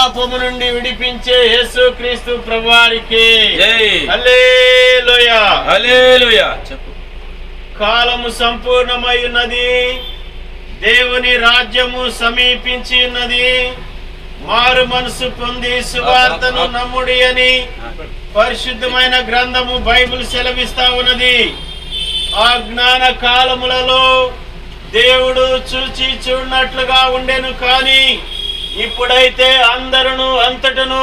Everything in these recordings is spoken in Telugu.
పాపము నుండి విడిపించే యేసు క్రీస్తు ప్రభువారికి. చెప్పు. కాలము సంపూర్ణమై ఉన్నది దేవుని రాజ్యము సమీపించి ఉన్నది మారు మనసు పొంది సువార్తను నమ్ముడి అని పరిశుద్ధమైన గ్రంథము బైబిల్ సెలవిస్తా ఉన్నది. ఆ జ్ఞాన కాలములలో దేవుడు చూచి చూడనట్లుగా ఉండెను కానీ ఇప్పుడైతే అందరును అంతటను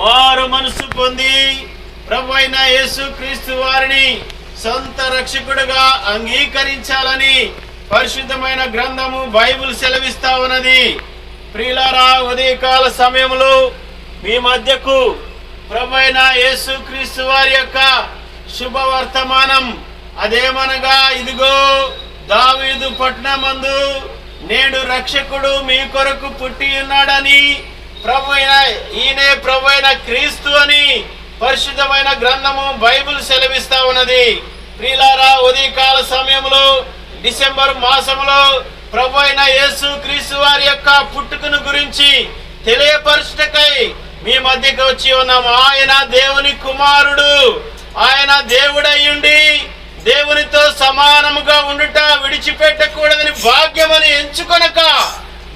మారు మనసు పొంది ప్రభు అయిన యేసు క్రీస్తు వారిని సొంత రక్షకుడుగా అంగీకరించాలని పరిశుద్ధమైన గ్రంథము బైబిల్ సెలవిస్తా ఉన్నది. ప్రియులారా ఉదయకాల సమయంలో మీ మధ్యకు ప్రభైన యేసు క్రీస్తు వారి యొక్క శుభవర్తమానం అదేమనగా ఇదిగో దావీదు పట్టణమందు నేడు రక్షకుడు మీ కొరకు పుట్టి ఉన్నాడని ప్రభు అయిన ఈయనే ప్రభు అయిన క్రీస్తు అని పరిశుద్ధమైన గ్రంథము బైబిల్ సెలవిస్తా ఉన్నది. ప్రియులారా ఉదయకాల సమయంలో డిసెంబర్ మాసంలో ప్రభు అయిన యేసు క్రీస్తు వారి యొక్క పుట్టుకను గురించి తెలియపరచుటకై మీ మధ్యకి వచ్చి ఉన్నాం ఆయన దేవుని కుమారుడు. ఆయన దేవుడయ్యుండి దేవునితో సమానముగా ఉండుట విడిచిపెట్టకూడదని భాగ్యమని ఎంచుకొనక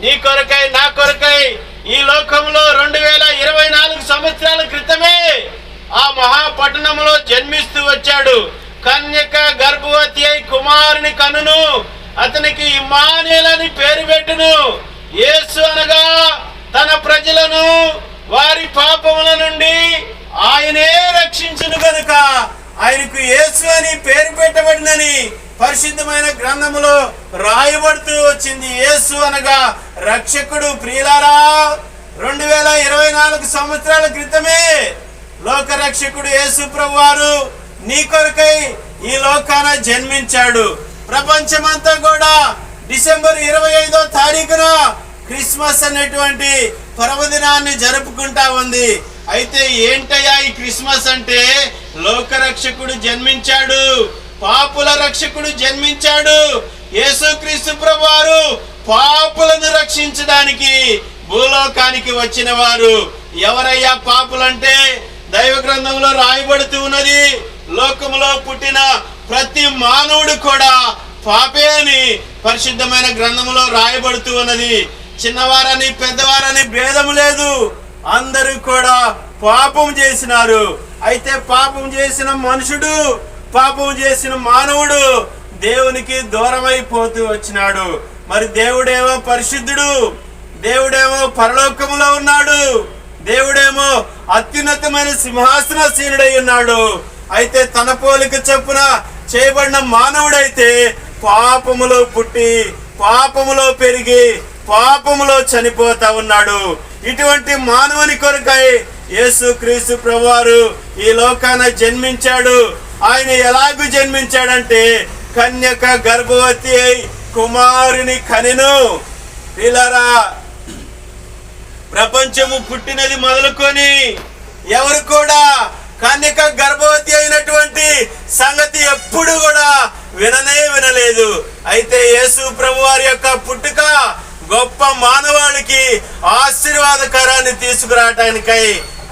నీ కొరకై నా కొరకై ఈ లోకంలో రెండు వేల ఇరవై నాలుగు సంవత్సరాల క్రితమే ఆ మహాపట్టణంలో జన్మిస్తూ వచ్చాడు. కన్యక గర్భవతి అయి కుమారుని కనును అతనికి ఇమానేలని పేరు పెట్టును. యేసు అనగా తన ప్రజలను వారి పాపముల నుండి ఆయనే రక్షించును గనుక. ఆయనకు యేసు అని పేరు పెట్టబడినని పరిశుద్ధమైన గ్రంథములో రాయబడుతూ వచ్చింది. యేసు అనగా రక్షకుడు ప్రియులారా రెండు వేల ఇరవై నాలుగు సంవత్సరాల క్రితమే లోక రక్షకుడు యేసు ప్రభు వారు నీ కొరకై ఈ లోకాన జన్మించాడు. ప్రపంచమంతా కూడా డిసెంబర్ ఇరవై ఐదో తారీఖున క్రిస్మస్ అనేటువంటి పర్వదినాన్ని జరుపుకుంటా ఉంది. అయితే ఏంటయ్యా ఈ క్రిస్మస్ అంటే? లోక రక్షకుడు జన్మించాడు. పాపుల రక్షకుడు జన్మించాడు. యేసుక్రీస్తు ప్రభువారు పాపులను రక్షించడానికి భూలోకానికి వచ్చిన వారు ఎవరయ్యా పాపులంటే? దైవ గ్రంథంలో రాయబడుతూ ఉన్నది లోకములో పుట్టిన ప్రతి మానవుడు కూడా పాపే అని పరిశుద్ధమైన గ్రంథములో రాయబడుతూ ఉన్నది. చిన్నవారని పెద్దవారని భేదము లేదు. అందరూ కూడా పాపం చేసినారు. అయితే పాపం చేసిన మనుషుడు పాపం చేసిన మానవుడు దేవునికి దూరమైపోతూ వచ్చినాడు. మరి దేవుడేమో పరిశుద్ధుడు దేవుడేమో పరలోకములో ఉన్నాడు దేవుడేమో అత్యున్నతమైన సింహాసనశీనుడై ఉన్నాడు. అయితే తన పోలిక చొప్పున చేయబడిన మానవుడైతే పాపములో పుట్టి పాపములో పెరిగి పాపములో చనిపోతా ఉన్నాడు. ఇటువంటి మానవుని కొరకై యేసు క్రీస్తు ప్రభువారు ఈ లోకాన జన్మించాడు. ఆయన ఎలాగూ జన్మించాడంటే కన్యక గర్భవతి అయి కుమారుని కనెను. పిల్లరా ప్రపంచము పుట్టినది మొదలుకొని ఎవరు కూడా కన్యక గర్భవతి అయినటువంటి సంగతి ఎప్పుడు కూడా విననే వినలేదు. అయితే యేసు ప్రభు వారి యొక్క పుట్టుక గొప్ప మానవాళికి ఆశీర్వాదకరాన్ని తీసుకురావటానికై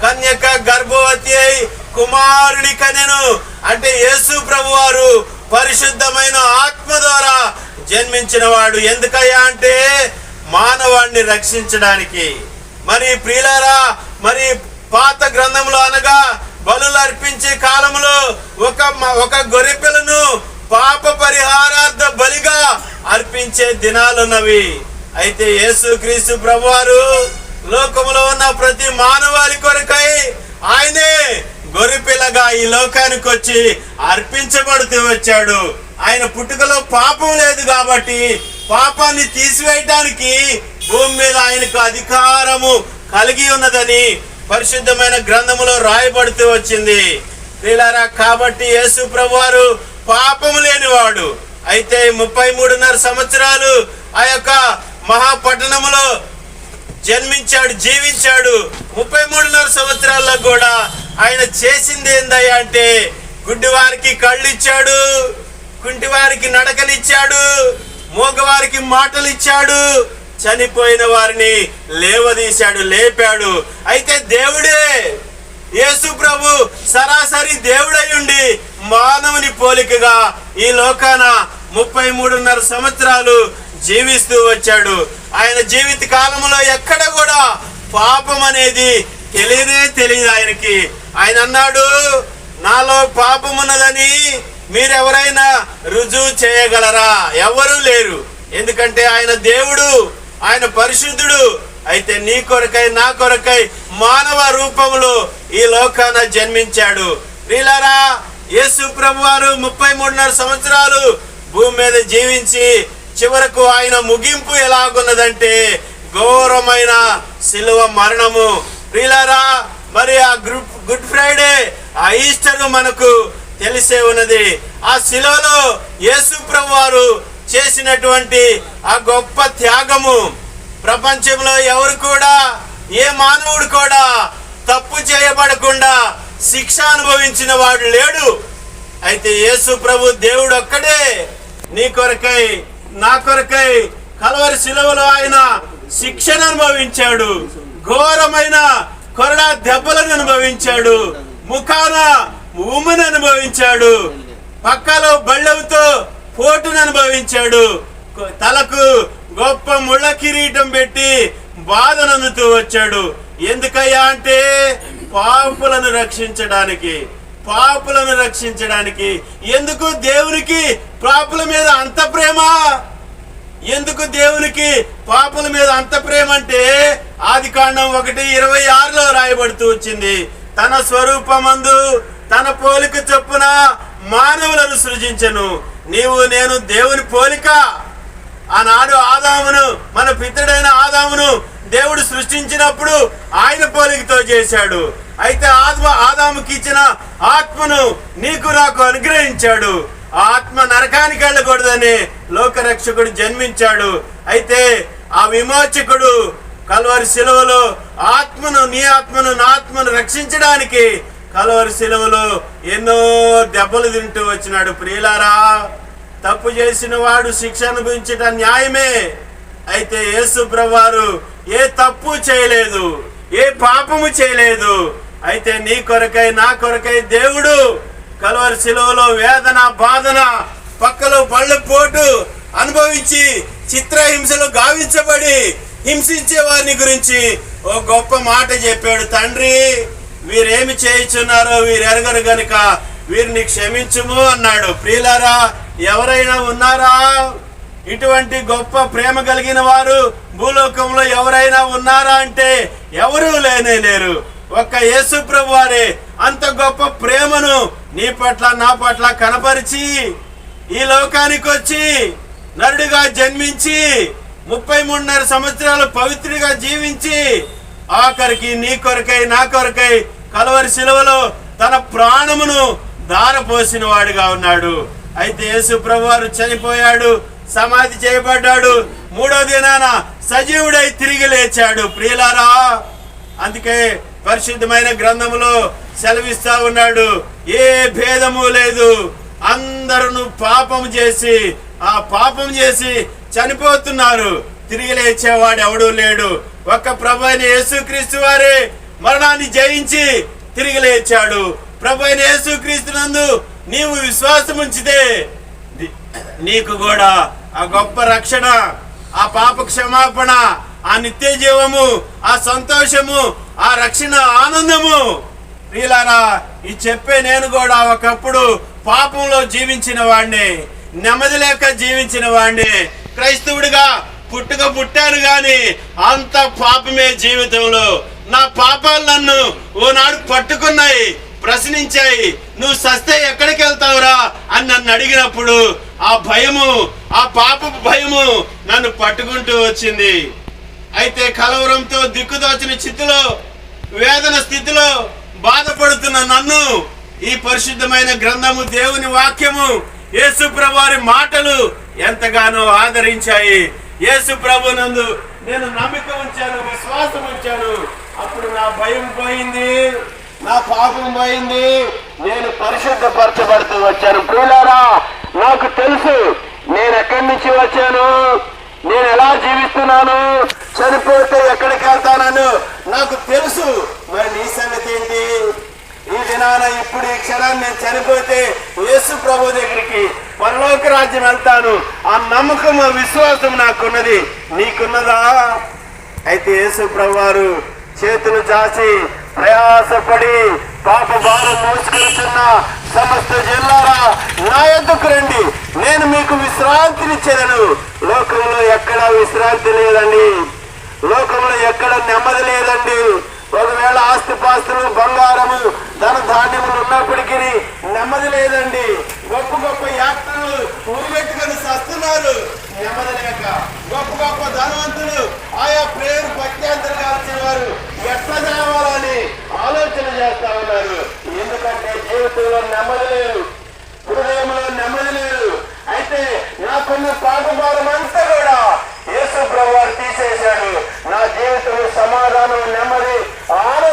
కన్యక గర్భవతి అయి కుమారుని కనెను అంటే యేసు ప్రభు వారు పరిశుద్ధమైన ఆత్మ ద్వారా జన్మించిన వాడు. ఎందుకయ్యా అంటే మానవాణ్ణి రక్షించడానికి. మరి ప్రియులారా మరి పాత గ్రంథంలో అనగా బలులు అర్పించే కాలంలో ఒక మ- ఒక గొర్రెపిల్లను పాప పరిహారార్థ బలిగా అర్పించే దినాలున్నవి. అయితే యేసు క్రీస్తు ప్రభువారు లోకములో ఉన్న ప్రతి మానవాళి కొరకై ఆయనే గొరిపిల్లగా ఈ లోకానికి వచ్చి అర్పించబడుతూ వచ్చాడు. ఆయన పుట్టుకలో పాపం లేదు కాబట్టి పాపాన్ని తీసివేయటానికి భూమి మీద ఆయనకు అధికారము కలిగి ఉన్నదని పరిశుద్ధమైన గ్రంథములో రాయబడుతూ వచ్చింది. ప్రియులారా కాబట్టి యేసు ప్రభువారు పాపము లేనివాడు. అయితే ముప్పై మూడున్నర సంవత్సరాలు ఆ యొక్క మహాపట్టణములో జన్మించాడు జీవించాడు. ముప్పై మూడున్నర సంవత్సరాల్లో కూడా ఆయన చేసింది ఏందయ్యా అంటే గుడ్డివారికి కళ్ళు ఇచ్చాడు కుంటివారికి నడకనిచ్చాడు మూగవారికి మాటలు ఇచ్చాడు చనిపోయిన వారిని లేవదీశాడు లేపాడు. అయితే దేవుడే యేసు ప్రభు సరాసరి దేవుడై ఉండి మానవుని పోలికగా ఈ లోకాన ముప్పై మూడున్నర సంవత్సరాలు జీవిస్తూ వచ్చాడు. ఆయన జీవిత కాలంలో ఎక్కడ కూడా పాపం అనేది తెలియనే తెలియదు ఆయనకి. ఆయన అన్నాడు నాలో పాపం ఉన్నదని మీరెవరైనా రుజువు చేయగలరా? ఎవరూ లేరు. ఎందుకంటే ఆయన దేవుడు ఆయన పరిశుద్ధుడు. అయితే నీ కొరకై నా కొరకై మానవ రూపంలో ఈ లోకాన జన్మించాడు. ప్రియులారా యేసు ప్రభు వారు ముప్పై మూడున్నర సంవత్సరాలు భూమి మీద జీవించి చివరకు ఆయన ముగింపు ఎలాగున్నదంటే ఘోరమైన సిలువ మరణము. ప్రియులారా మరి ఆ గుడ్ గుడ్ ఫ్రైడే ఆ ఈస్టర్ మనకు తెలిసే ఉన్నది. ఆ శిలలో యేసు వారు చేసినటువంటి ఆ గొప్ప త్యాగము. ప్రపంచంలో ఎవరు కూడా ఏ మానవుడు కూడా తప్పు చేయబడకుండా శిక్ష అనుభవించిన వాడు లేడు. అయితే యేసు ప్రభు దేవుడు ఒక్కడే నీ కొరకై నా కొరకై కలవరి శిలవలో ఆయన శిక్షను అనుభవించాడు. ఘోరమైన కొరడా దెబ్బలను అనుభవించాడు. ముఖాన ఉమ్మును అనుభవించాడు. పక్కలో బళ్ళవుతో పోటును అనుభవించాడు. తలకు గొప్ప ముళ్ళ కిరీటం పెట్టి బాధనందుతూ వచ్చాడు. ఎందుకయ్యా అంటే పాపులను రక్షించడానికి. పాపులను రక్షించడానికి. ఎందుకు దేవునికి పాపుల మీద అంత ప్రేమ? ఎందుకు దేవునికి పాపుల మీద అంత ప్రేమ అంటే ఆది కాండం ఒకటి ఇరవై ఆరులో రాయబడుతూ వచ్చింది. తన స్వరూపమందు తన పోలిక చొప్పున మానవులను సృజించను. నీవు నేను దేవుని పోలిక. ఆనాడు ఆదామును మన పితడైన ఆదామును దేవుడు సృష్టించినప్పుడు ఆయన పోలికతో చేశాడు. అయితే ఆత్మ ఆదాముకి ఇచ్చిన ఆత్మను నీకు నాకు అనుగ్రహించాడు. ఆ ఆత్మ నరకానికి వెళ్ళకూడదని లోకరక్షకుడు జన్మించాడు. అయితే ఆ విమోచకుడు కల్వరి శిలువలో ఆత్మను నీ ఆత్మను నా ఆత్మను రక్షించడానికి కలవరి శిలువలో ఎన్నో దెబ్బలు తింటూ వచ్చినాడు. ప్రియులారా తప్పు చేసిన వాడు శిక్ష అనుభవించట న్యాయమే. అయితే యేసు ప్రభువారు ఏ తప్పు చేయలేదు ఏ పాపము చేయలేదు. అయితే నీ కొరకై నా కొరకై దేవుడు కలవరి శిలువలో వేదన బాధన పక్కలో పళ్ళు పోటు అనుభవించి చిత్రహింసలు గావించబడి హింసించే వారిని గురించి ఓ గొప్ప మాట చెప్పాడు. తండ్రి వీరేమి చేయుచున్నారో వీరు ఎరగరు గనుక వీరిని క్షమించుము అన్నాడు. ప్రియులారా ఎవరైనా ఉన్నారా? ఇటువంటి గొప్ప ప్రేమ కలిగిన వారు భూలోకంలో ఎవరైనా ఉన్నారా అంటే ఎవరూ లేనే లేరు. ఒక్క యేసు ప్రభు వారే అంత గొప్ప ప్రేమను నీ పట్ల నా పట్ల కనపరిచి ఈ లోకానికి వచ్చి నరుడిగా జన్మించి ముప్పై మూడున్నర సంవత్సరాలు పవిత్రుడిగా జీవించి ఆఖరికి నీ కొరకై నా కొరకై కలవరి శిలువలో తన ప్రాణమును దారపోసిన వాడిగా ఉన్నాడు. అయితే యేసు ప్రభువారు చనిపోయాడు. సమాధి చేయబడ్డాడు. మూడో దినాన సజీవుడై తిరిగి లేచాడు. ప్రియులారా అందుకే పరిశుద్ధమైన గ్రంథములో సెలవిస్తా ఉన్నాడు. ఏ భేదము లేదు. అందరూ పాపం చేసి ఆ పాపం చేసి చనిపోతున్నారు. తిరిగి లేచేవాడు ఎవడూ లేడు. ఒక్క ప్రభు అయిన యేసుక్రీస్తు వారే మరణాన్ని జయించి తిరిగి లేచాడు. ప్రభు అయిన యేసుక్రీస్తు నందు నీవు విశ్వాసం ఉంచితే నీకు కూడా ఆ గొప్ప రక్షణ ఆ పాప క్షమాపణ ఆ నిత్య జీవము ఆ సంతోషము ఆ రక్షణ ఆనందము. ప్రియులారా ఈ చెప్పే నేను కూడా ఒకప్పుడు పాపంలో జీవించిన వాడిని నెమ్మది లేక జీవించిన వాడిని క్రైస్తవుడిగా పుట్టుక పుట్టాను గాని అంత పాపమే జీవితంలో. నా పాపాలు నన్ను ఓనాడు పట్టుకున్నాయి ప్రశ్నించాయి నువ్వు సస్తే ఎక్కడికి వెళ్తావురా అని నన్ను అడిగినప్పుడు ఆ భయము ఆ పాపపు భయము నన్ను పట్టుకుంటూ వచ్చింది. అయితే కలవరంతో దిక్కుదోచిన చిత్తులో వేదన స్థితిలో బాధపడుతున్న నన్ను ఈ పరిశుద్ధమైన గ్రంథము దేవుని వాక్యము యేసు వారి మాటలు ఎంతగానో ఆదరించాయి. యేసు ప్రభు నందు నేను నమ్మిక ఉంచాను విశ్వాసం ఉంచాను. అప్పుడు నా భయం పోయింది నా పాపం పోయింది. నేను పరిశుద్ధపరచబడుతూ వచ్చాను. ప్రియులారా నాకు తెలుసు. నేను ఎక్కడి నుంచి వచ్చాను? నేను ఎలా జీవిస్తున్నాను? చనిపోతే ఎక్కడికి వెళ్తానను? నాకు తెలుసు. మరి నీ సంగతి ఏంటి? ఈ దినాన ఇప్పుడు ఈ క్షణాన్ని నేను చనిపోతే యేసు ప్రభు దగ్గరికి పరలోక రాజ్యం వెళ్తాను. ఆ నమ్మకం ఆ విశ్వాసం నాకున్నది. నీకున్నదా? అయితే యేసు ప్రభు వారు చేతులు చాచి ప్రయాసపడి పాప భారం మోసుకొచ్చున్న సమస్త జిల్లారా నా ఎద్దుకు రండి. నేను మీకు విశ్రాంతినిచ్చేదను లోకంలో ఎక్కడ విశ్రాంతి లేదండి. లోకంలో ఎక్కడ నెమ్మది లేదండి. ఒకవేళ ఆస్తిపాస్తులు బంగారము ధన ధాన్యములు ఉన్నప్పటికీ నెమ్మది లేదండి. గొప్ప గొప్ప యాత్రలు ఊరిపెట్టుకొని సస్తున్నారు. నెమ్మది లేక గొప్ప గొప్ప ధనవంతులు ఆయా పేరు పత్యాంతరం కాల్చేవారు ఎట్లా కావాలని ఆలోచన చేస్తా ఉన్నారు. ఎందుకంటే జీవితంలో నెమ్మది లేదు. హృదయంలో నెమ్మది లేదు. అయితే నాకున్న పాపభారం అంతా కూడా యేసు ప్రభు తీసేశాడు. నా జీవితంలో సమాధానం నెమ్మది ఆనందం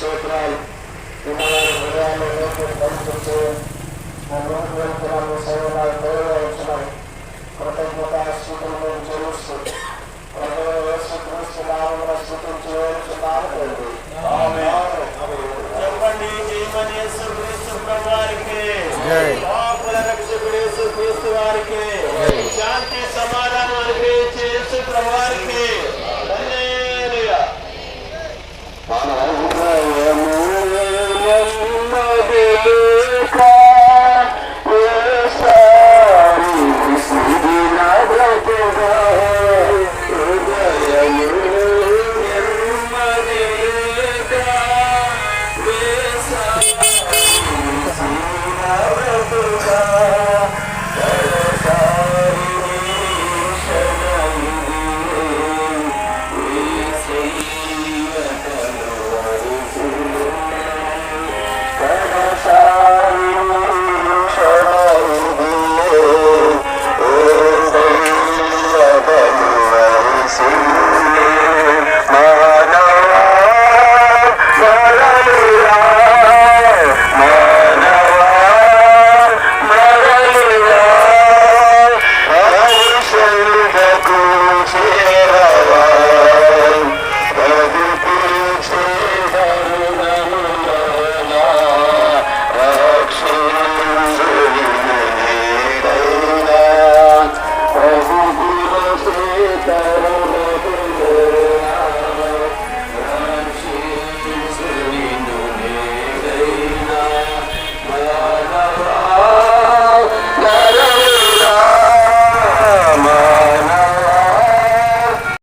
क्षेत्राल कृतज्ञता स्वीकृत जुलूस श्री नाम स्वीकृत जीवन के नाम कर दे చెప్పండి జీవన్ యేసు క్రీస్తు ప్రభువారికి పాపుల రక్షకుడు యేసు క్రీస్తు వారికి శాంతి సమాధానం అనుగ్రహించే యేసు ప్రభువారికి